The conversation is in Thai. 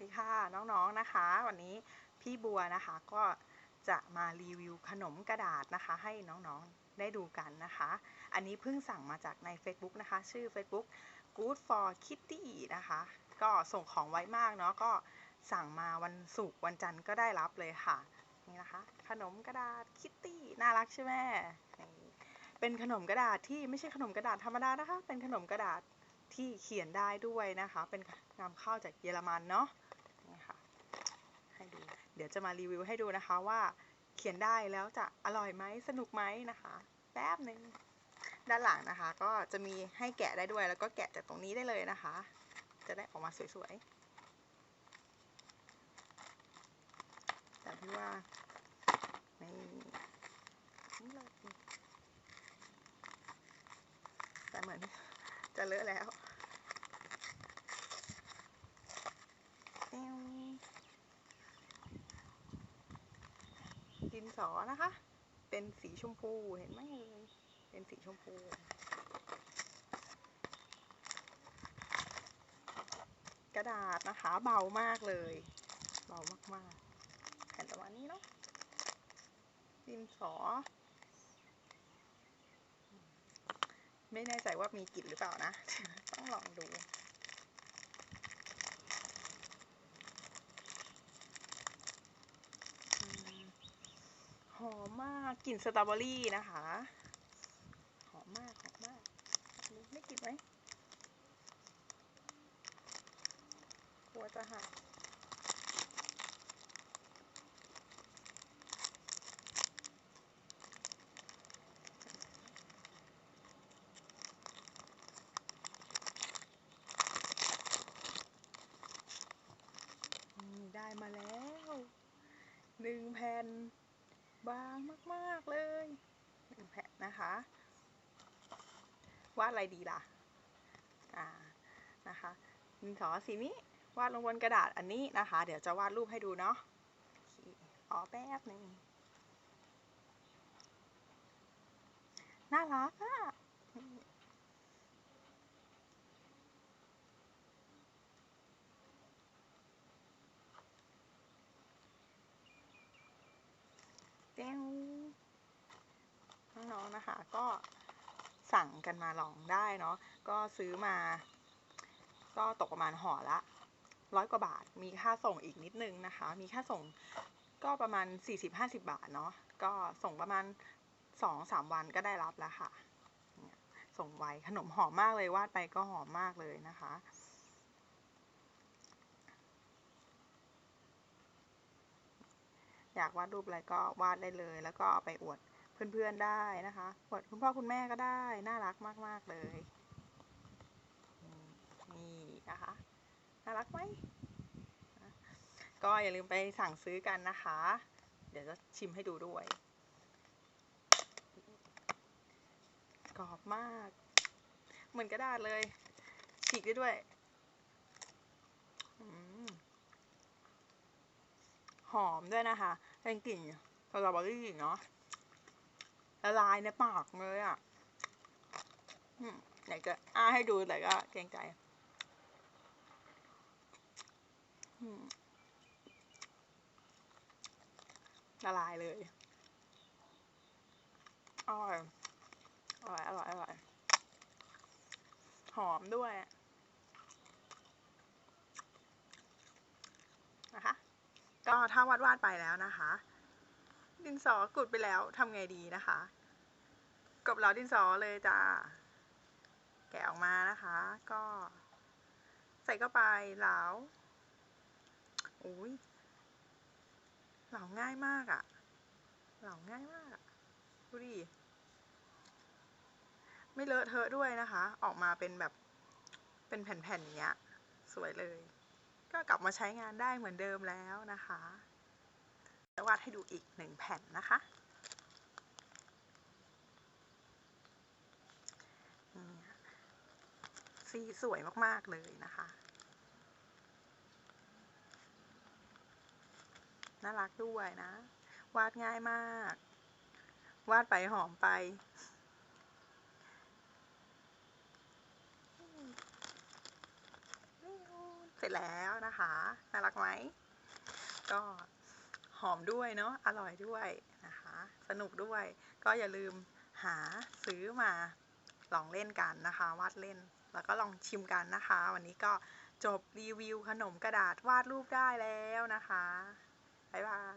ดีค่ะน้องๆนะคะ วันนี้พี่บัวนะคะก็จะมารีวิวขนมกระดาษนะคะ ให้น้องๆได้ดูกันนะคะ อันนี้เพิ่งสั่งมาจากใน Facebook นะคะ ชื่อ Facebook Good for Kitty นะคะ ก็ส่งของไวมากเนาะก็สั่งมาวันศุกร์วันจันทร์ก็ได้รับเลยค่ะ นี่นะคะ ขนมกระดาษคิตตี้น่ารักใช่ไหมเป็นขนมกระดาษที่ไม่ใช่ขนมกระดาษธรรมดานะคะ เป็นขนมกระดาษที่เขียนได้ด้วยนะคะ เป็นนำเข้าจากเยอรมันเนาะ นี่ค่ะให้ดู เดี๋ยวจะมารีวิวให้ดูนะคะว่าเขียนได้แล้วจะอร่อยไหมสนุกไหมนะคะ แป๊บหนึ่งด้านหลังนะคะ ก็จะมีให้แกะได้ด้วย แล้วก็แกะจากตรงนี้ได้เลยนะคะ จะได้ออกมาสวยๆแต่พี่ว่านี่นี่เลยแต่เหมือนจะเลอะแล้วแต้วดิน สอนะคะ เป็นสีชมพูเห็นไหมเยเป็นสีชมพูกระดาษนะคะเบามากเลย เบามากๆแผ่นประมาณนี้เนาะดินสอ ไม่แน่ใจว่ามีกลิ่นหรือเปล่านะ ต้องลองดู อืมหอมมากกลิ่นสตรอเบอรี่นะคะ หอมมาก หอมมากไม่กลิ่นไหมกลัวจะหักได้มาแล้วหนึ่งแผ่น บางมากๆเลยหนึ่งแผ่นนะคะวาดอะไรดีล่ะอ่านะคะดินสอสีนี้วาดลงบนกระดาษอันนี้นะคะ เดี๋ยวจะวาดรูปให้ดูเนาะอ๋อแป๊บหนึ่งน่ารักอะ จ้วน้องๆนะคะก็สั่งกันมาลองได้เนาะก็ซื้อมา ก็ตกประมาณห่อละร้อยกว่าบาท มีค่าส่งอีกนิดนึงนะคะ มีค่าส่งก็ประมาณ 40-50 บาทเนาะก็ส่งประมาณ 2-3 วันก็ได้รับแล้วค่ะ ส่งไวขนมหอมมากเลยวาดไปก็หอมมากเลยนะคะ อยากวาดรูปอะไรก็วาดได้เลย แล้วก็เอาไปอวดเพื่อนๆได้นะคะอวดคุณพ่อคุณแม่ก็ได้ น่ารักมากๆเลย นี่นะคะ น่ารักไหม ก็อย่าลืมไปสั่งซื้อกันนะคะ เดี๋ยวจะชิมให้ดูด้วย กรอบมาก เหมือนกระดาษเลยฉีกได้ด้วยอืม หอมด้วยนะคะ เป็นกลิ่นสตรอเบอรี่เนาะละลายในปากเลยอะไหนจะอ้าให้ดูแต่ก็เกรงใจละลายเลย อร่อย อร่อย อร่อย อร่อย หอมด้วยนะคะ ก็ถ้าวาดวาดไปแล้วนะคะ ดินสอกุดไปแล้วทำไงดีนะคะกบเหลาดินสอเลยจ้าแกะออกมานะคะ ก็ ใส่เข้าไปเหลาโอ้ยเหลาง่ายมากอะ่ะเหลาง่ายมากอะดูดิไม่เลอะเทอะด้วยนะคะ ออกมาเป็นแบบเป็นแผ่นๆอย่างเงี้ย สวยเลย ก็กลับมาใช้งานได้เหมือนเดิมแล้วนะคะจะวาดให้ดูอีกหนึ่งแผ่นนะคะสีสวยมาก ๆ เลยนะคะ น่ารักด้วยนะ วาดง่ายมาก วาดไปหอมไป เสร็จแล้วนะคะ น่ารักไหม ก็หอมด้วยเนาะ อร่อยด้วยนะคะ สนุกด้วย ก็อย่าลืมหาซื้อมาลองเล่นกันนะคะ วาดเล่น แล้วก็ลองชิมกันนะคะ วันนี้ก็จบรีวิวขนมกระดาษวาดรูปได้แล้วนะคะ บ๊ายบาย